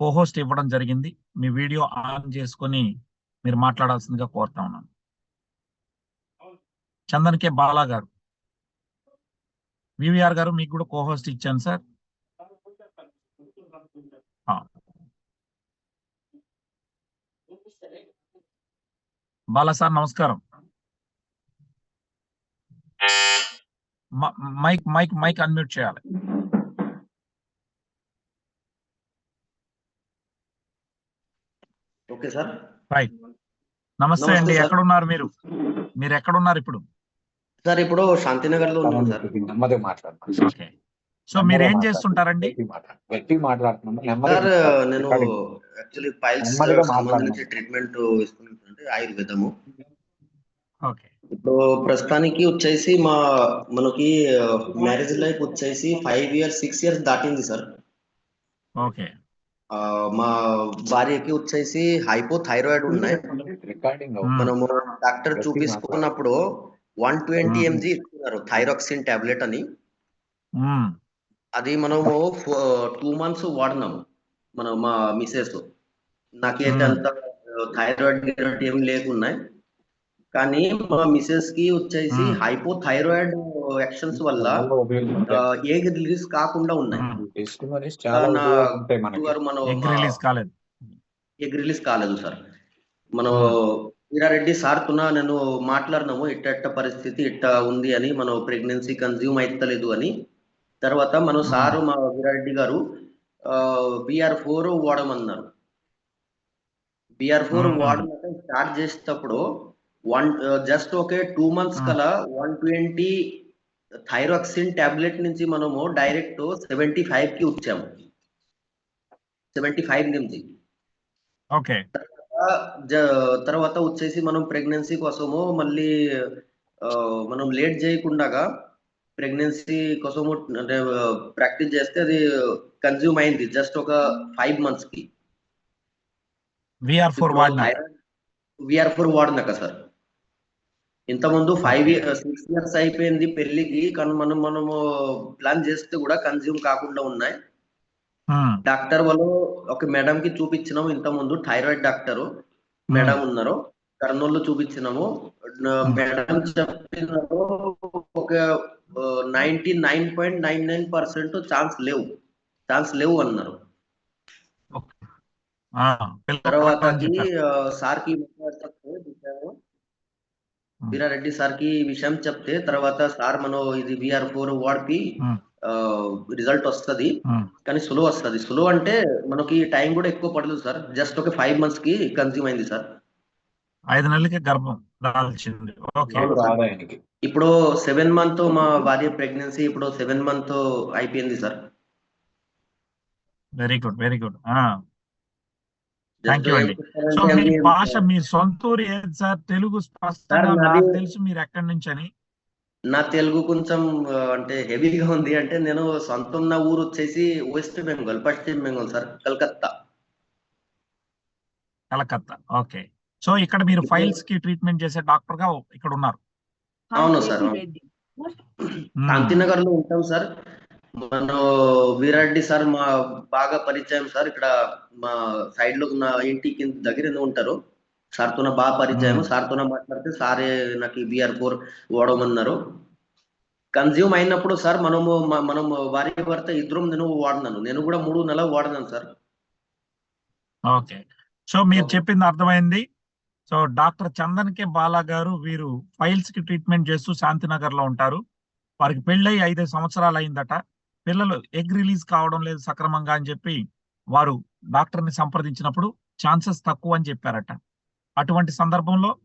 Co-host ఇవ్వడం జరిగింది. మీ video on చేసుకొని మీరు మాట్లాడాల్సిందిగా కోరుతా ఉన్నాను. చందన్ కే బాలా గారు. వివిఆర్ గారు మీకు కూడా కోహోస్ట్ ఇచ్చాను సార్. బాలా సార్ నమస్కారం. మైక్ మైక్ మైక్ అన్మ్యూట్ చేయాలి. Okay sir. రైట్ నమస్తే అండి. సార్. ఎక్కడున్నారు మీరు? మీరు ఎక్కడున్నారు ఇప్పుడు? సార్ ఇప్పుడు శాంతినగర్లో ఉన్నాం సార్. నెమ్మదిగా మాట్లాడుతున్నాను ఓకే. సో మీరు ఏం చేస్తుంటారండి? గట్టి మాట్లాడుతున్నాను. సార్ నేను. యాక్చువల్లీ పైల్స్ సంబంధించి. ట్రీట్మెంట్ ఇస్తుంటే ఆయుర్వేదము. ఓకే. ఇప్పుడు ప్రస్తుతానికి వచ్చేసి మా మనకి మ్యారేజ్ లైఫ్ వచ్చేసి ఫైవ్ ఇయర్స్ సిక్స్ ఇయర్స్ దాటింది సార్. ఓకే. మా భార్యకి వచ్చేసి హైపో థైరాయిడ్ ఉన్నాయి. మనము డాక్టర్ చూపించుకున్నప్పుడు వన్ ట్వంటీ. ఎంజీ ఇస్తున్నారు థైరాక్సిన్ టాబ్లెట్ అని. అది మనము టూ మంత్స్ వాడినాము మన మా మిసెస్ నాకైతే. అంత థైరాయిడ్ ఏం లేకున్నాయి కానీ మా మిసెస్కి వచ్చేసి మ్మ్. హైపో థైరాయిడ్ యాక్షన్స్ వల్ల ఏగ్ రిలీజ్ కాకుండా ఉన్నాయి. ఎగ్ రిలీజ్ కాలేదు. ఎగ్ రిలీజ్ కాలేదు సార్ మనం వీరారెడ్డి సార్ తున నేను మాట్లాడినాము ఇట్ట ఇట్ట పరిస్థితి ఇట్ట ఉంది అని మనం ప్రెగ్నెన్సీ కన్జ్యూమ్ అయితలేదు అని. తర్వాత మనం. సారు మా వీరారెడ్డి గారు బిఆర్ ఫోర్ వాడమన్నారు. BR four. వాడడం స్టార్ట్ చేసేటప్పుడు one just okay two months. కలా వన్ ట్వంటీ థైరాక్సిన్ టాబ్లెట్ నుంచి మనము డైరెక్ట్ సెవెంటీ ఫైవ్కి వచ్చాము. సెవెంటీ ఫైవ్ నుంచి ఓకే. తర్వాత వచ్చేసి మనం ప్రెగ్నెన్సీ కోసము మళ్ళీ మనం లేట్ చేయకుండా ప్రెగ్నెన్సీ కోసము అంటే ప్రాక్టీస్ చేస్తే అది కన్జ్యూమ్ అయింది జస్ట్ ఒక ఫైవ్ మంత్స్కి. విఆర్ ఫోర్ వాడినా? విఆర్ ఫోర్ వాడినాక సార్ ఇంతకుముందు ఫైవ్ సిక్స్ ఇయర్స్ అయిపోయింది పెళ్ళికి కానీ మనం మనము ప్లాన్ చేస్తే కూడా కన్జ్యూమ్ కాకుండా ఉన్నాయి. డాక్టర్ వాళ్ళు ఒక మేడం కి చూపించినాం ఇంత ముందు థైరాయిడ్ డాక్టర్ మేడం ఉన్నారు. కర్నూలు చూపించినాము. మేడం చెప్పినారు ఒక ninety nine point nine nine percent chance లేవు. ఛాన్స్ లేవు అన్నారు. ఆ, పిల్లలు తర్వాత అని చెప్పారు. సార్కి చెప్తే విషయం వీరారెడ్డి సార్కి విషయం చెప్తే తర్వాత సార్ మనం ఇది విఆర్ ఫోర్ వాడికి మ్మ్. రిజల్ట్ వస్తది. కానీ సులువు వస్తది. సులువు అంటే మనకి టైం కూడా ఎక్కువ పడదు సార్. జస్ట్ ఒక ఫైవ్ మంత్స్కి కన్జ్యూమ్ అయింది సార్. ఐదు నెలలకి గర్భం దాల్చింది ఓకే. ఇప్పుడు ఆదాయానికి ఇప్పుడు సెవెన్ మంత్ మా భార్య ప్రెగ్నెన్సీ ఇప్పుడు సెవెన్ మంత్ అయిపోయింది sir. Very good very good. Thank you అండి. సో మీ భాష మీ సొంతూరు ఏది సార్? తెలుగు స్పష్టంగా నాకు తెలుసు మీరు ఎక్కడి నుంచి అని నా తెలుగు కొంచెం అంటే హెవీగా ఉంది. అంటే నేను సొంతం నా ఊరు వచ్చేసి వెస్ట్ బెంగాల్ పశ్చిమ Bengal sir Calcutta. Calcutta. Okay. So ఇక్కడ మీరు ఫైల్స్కి ట్రీట్మెంట్ చేసే డాక్టర్గా ఇక్కడ ఉన్నారు. అవును సార్. మ్మ్. శాంతినగర్లో ఉంటాం సార్. మన వీరారెడ్డి సార్ మా బాగా పరిచయం సార్. ఇక్కడ మా సైడ్లో నా ఇంటి కింద దగ్గర ఉంటారు. సార్తో బాగా పరిచయం. సార్తో మాట్లాడితే సారే నాకు బిఆర్ ఫోర్ వాడమన్నారు. కన్జ్యూమ్ అయినప్పుడు సార్ మనము మ- మనం వారి భర్త ఇద్దరం నేను వాడినాను. నేను కూడా మూడు నెలలు వాడినాను సార్. ఓకే. సో మీరు చెప్పింది అర్థమైంది. So doctor Chandan K Bala గారు వీరు ఫైల్స్కి ట్రీట్మెంట్ చేస్తూ శాంతినగర్లో ఉంటారు. వారికి పెళ్ళై ఐదు సంవత్సరాలు అయిందట. పిల్లలు ఎగ్ రిలీజ్ కావడం లేదు సక్రమంగా అని చెప్పి వారు డాక్టర్ని సంప్రదించినప్పుడు ఛాన్సెస్ తక్కువ అని చెప్పారట. అటువంటి సందర్భంలో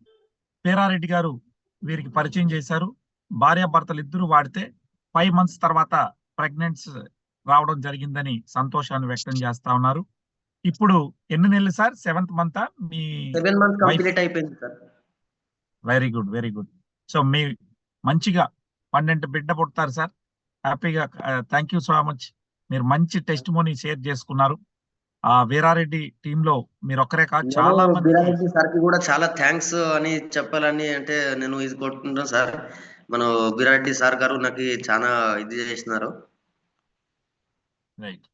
పేరారెడ్డి గారు వీరికి పరిచయం చేశారు. భార్యాభర్తలు ఇద్దరు వాడితే ఫైవ్ మంత్స్ తర్వాత ప్రెగ్నెంట్స్ రావడం జరిగిందని సంతోషాన్ని వ్యక్తం చేస్తా ఉన్నారు. ఇప్పుడు ఎన్ని నెలలు సార్? Seventh month? మీ very good very good. So మీ మంచిగా పన్నెండు బిడ్డ పుడతారు సార్. హ్యాపీగా థ్యాంక్ యూ సో మచ్ మీరు మంచి టెస్ట్ మోని షేర్ చేసుకున్నారు. ఆ వీరారెడ్డి టీమ్లో మీరు ఒక్కరే కాదు చాలా వీరారెడ్డి సార్కి కూడా చాలా థ్యాంక్స్ అని చెప్పాలని అంటే నేను ఇది కొట్టుకుంటాను సార్. మన వీరారెడ్డి సార్ గారు నాకు చాలా ఇది చేసినారు. రైట్